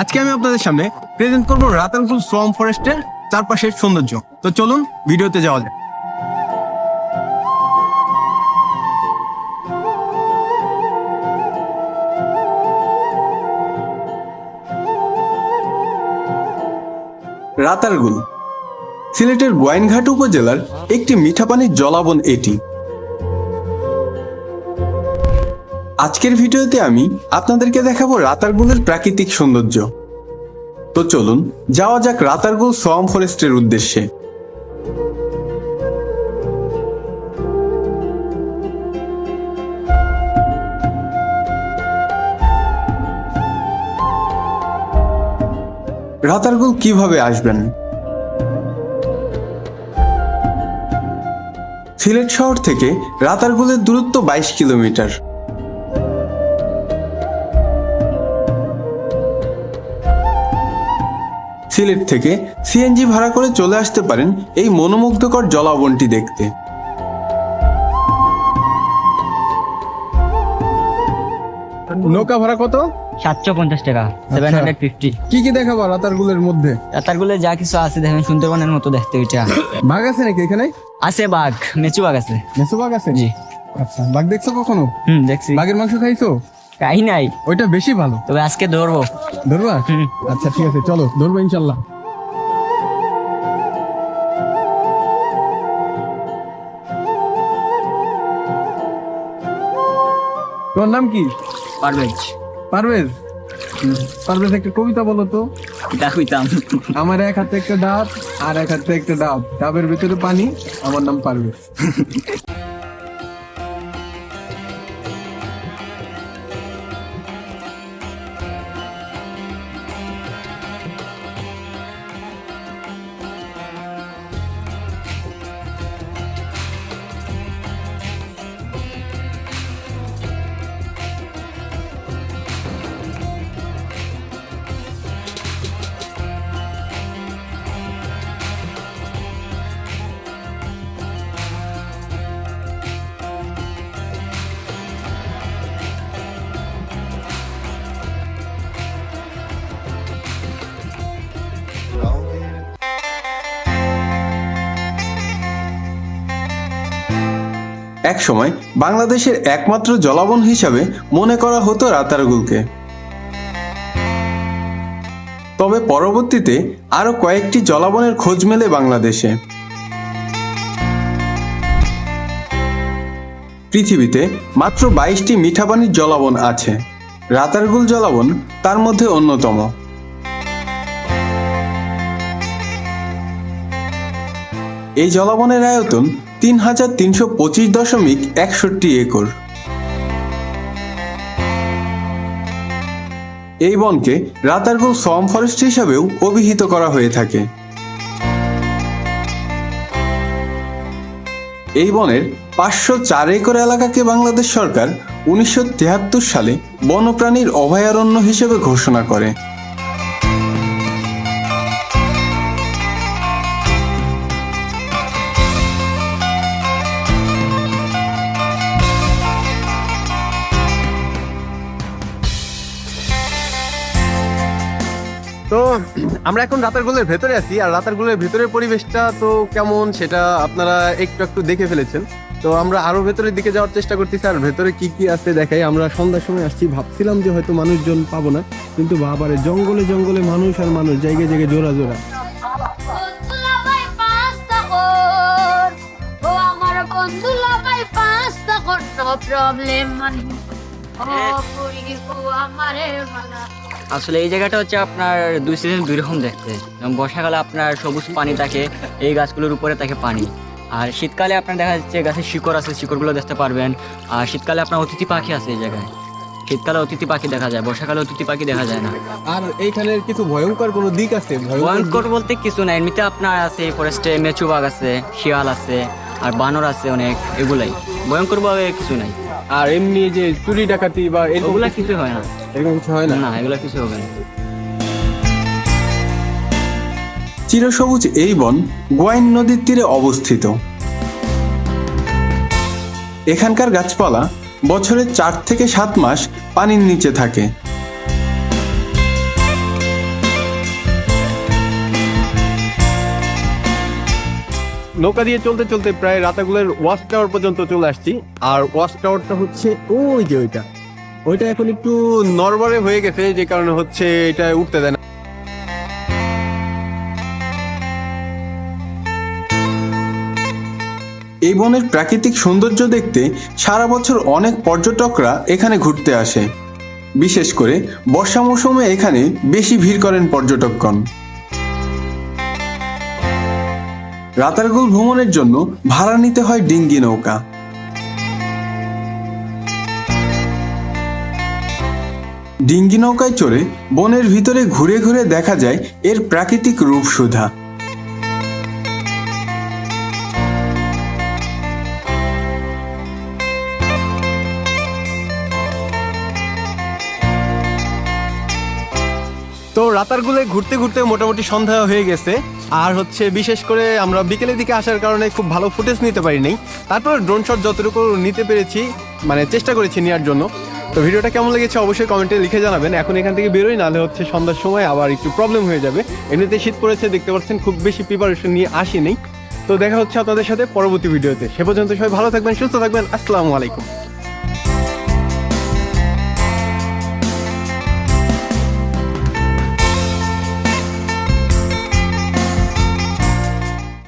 আজকে আমি আপনাদের সামনে প্রেজেন্ট করব রাতারগুল সোয়াম ফরেস্টের চারপাশের সৌন্দর্য। তো চলুন ভিডিওতে যাওয়া যাক। রাতারগুল, সিলেটের গোয়াইনঘাট উপজেলার একটি মিঠাপানির জলাবন এটি। আজকের ভিডিওতে আমি আপনাদেরকে দেখাবো রাতারগুলের প্রাকৃতিক সৌন্দর্য। তো চলুন, যাওয়া যাক রাতারগুল সোয়াম ফরেস্টের উদ্দেশ্যে। রাতারগুল কীভাবে আসবেন? সিলেট শহর থেকে রাতারগুলের দূরত্ব বাইশ কিলোমিটার। সিলেট থেকে সিএনজি ভাড়া করে চলে আসতে পারেন এই মনোমুগ্ধকর জলাবনটি দেখতে। নৌকা ভাড়া কত? সাতশো পঞ্চাশ টাকা সেভেন হান্ড্রেড ফিফটি কি কি দেখাবো রাতারগুলের মধ্যে? রাতারগুলো যা কিছু আছে দেখেন সুন্দরবনের মতো দেখতে ওইটা বাঘ আছে নাকি এখানে? আছে বাঘ মেচু বাঘ আছে। মেসো বাঘ আছে? জি। আচ্ছা বাঘ দেখছ কখনো? হুম দেখছি। বাঘের মাংস খাইছো? কাই নাই। ওইটা বেশি ভালো। তবে আজকে ধরবো। ধরবা? আচ্ছা ঠিক আছে চলো ধরবো ইনশাল্লাহ। তোমার নাম কি? পারবেন পারভেজ? পারভেজ একটা কবিতা বলো তো। কইতাম। আমার এক হাতে একটা ডাব আর এক হাতে একটা ডাব। ডাবের ভিতরে পানি আমার নাম পারভেজ। এক সময় বাংলাদেশের একমাত্র জলাবন হিসাবে মনে করা হতো রাতারগুলকে। তবে পরবর্তীতে আরও কয়েকটি জলাবনের খোঁজ মেলে বাংলাদেশে। পৃথিবীতে মাত্র বাইশটি মিঠাপানির জলাবন আছে। রাতারগুল জলাবন তার মধ্যে অন্যতম। এই জলাবনের আয়তন তিন হাজার তিনশো পঁচিশ দশমিক একষট্টি একর। এই বনকে রাতারগুল সম ফরেস্ট হিসাবেও অভিহিত করা হয়ে থাকে। এই বনের পাঁচশো চার একর এলাকাকে বাংলাদেশ সরকার উনিশশো তিয়াত্তর সালে বন্যপ্রাণীর অভয়ারণ্য হিসেবে ঘোষণা করে। তো আমরা এখন রাতারগুলের ভেতরে আছি আর রাতারগুলের ভেতরের পরিবেশটা তো কেমন সেটা আপনারা একটু একটু দেখে ফেলেছেন। তো আমরা আরও ভেতরের দিকে যাওয়ার চেষ্টা করতেছি আর ভেতরে কি কি আছে দেখাই। আমরা সন্ধ্যার সময় আসছি ভাবছিলাম যে হয়তো মানুষজন পাবো না কিন্তু বাবারে জঙ্গলে জঙ্গলে মানুষ আর মানুষ জায়গায় জায়গায় জোড়া জোড়া। প্রবলেম মানি। ও পুরি গো আমারে মানা। আসলে এই জায়গাটা হচ্ছে আপনার দুই সিজন দুই রকম দেখতে। বর্ষাকালে আপনার সবুজ পানি থাকে এই গাছগুলোর উপরে থাকে পানি। আর শীতকালে আপনার দেখা যাচ্ছে গাছের শিকড় আছে শিকড়গুলো দেখতে পারবেন। আর শীতকালে আপনার অতিথি পাখি আছে এই জায়গায়। শীতকালে অতিথি পাখি দেখা যায় বর্ষাকালে অতিথি পাখি দেখা যায় না। আর এইখানে কিছু ভয়ঙ্কর কোনো দিক আছে? ভয়ঙ্কর বলতে কিছু না এমনিতে আপনার আছে এই ফরেস্টে মেচু বাঘ আছে শিয়াল আছে আর বানর আছে অনেক এগুলাই। ভয়ঙ্কর ভাবে কিছু নাই। আর এমনি যে চুরি ডাকাতি বা ওগুলা কিছু হয় না। চিরসবুজ এই বন গোয়াইন নদীর তীরে অবস্থিত। এখানকার গাছপালা বছরে চার থেকে সাত মাস পানির নিচে থাকে। নৌকা দিয়ে চলতে চলতে প্রায় রাতাগুলের ওয়াশ টাওয়ার পর্যন্ত চলে আসছি। আর ওয়াশ টাওয়ারটা হচ্ছে ওই যে ওইটা। ওইটা এখন একটু নরবরে হয়ে গেছে, যে কারণে হচ্ছে এটা উঠতে দেয় না। এই বনের প্রাকৃতিক সৌন্দর্য দেখতে সারা বছর অনেক পর্যটকরা এখানে ঘুরতে আসে। বিশেষ করে বর্ষা মৌসুমে এখানে বেশি ভিড় করেন পর্যটকগণ। রাতারগুল ভ্রমণের জন্য ভাড়া নিতে হয় ডিঙ্গি নৌকা। ডিঙ্গি নৌকায় চড়ে বনের ভিতরে ঘুরে ঘুরে দেখা যায় এর প্রাকৃতিক রূপ সুধা। তো রাতারগুলে ঘুরতে ঘুরতে মোটামুটি সন্ধ্যা হয়ে গেছে। আর হচ্ছে বিশেষ করে আমরা বিকেলের দিকে আসার কারণে খুব ভালো ফুটেজ নিতে পারিনি। তারপর ড্রোন শট যতটুকু নিতে পেরেছি মানে চেষ্টা করেছি নেওয়ার জন্য। তো ভিডিওটা কেমন লেগেছে অবশ্যই কমেন্টে লিখে জানাবেন। এখন এখান থেকে বেরোই, নাহলে হচ্ছে সন্ধ্যার সময় আবার একটু প্রবলেম হয়ে যাবে। এমনিতে শীত পড়েছে, দেখতে পাচ্ছেন খুব বেশি প্রিপারেশন নিয়ে আসেনি। তো দেখা হচ্ছে আপনাদের সাথে পরবর্তী ভিডিওতে। সে পর্যন্ত সবাই ভালো থাকবেন, সুস্থ থাকবেন। আসসালামু আলাইকুম।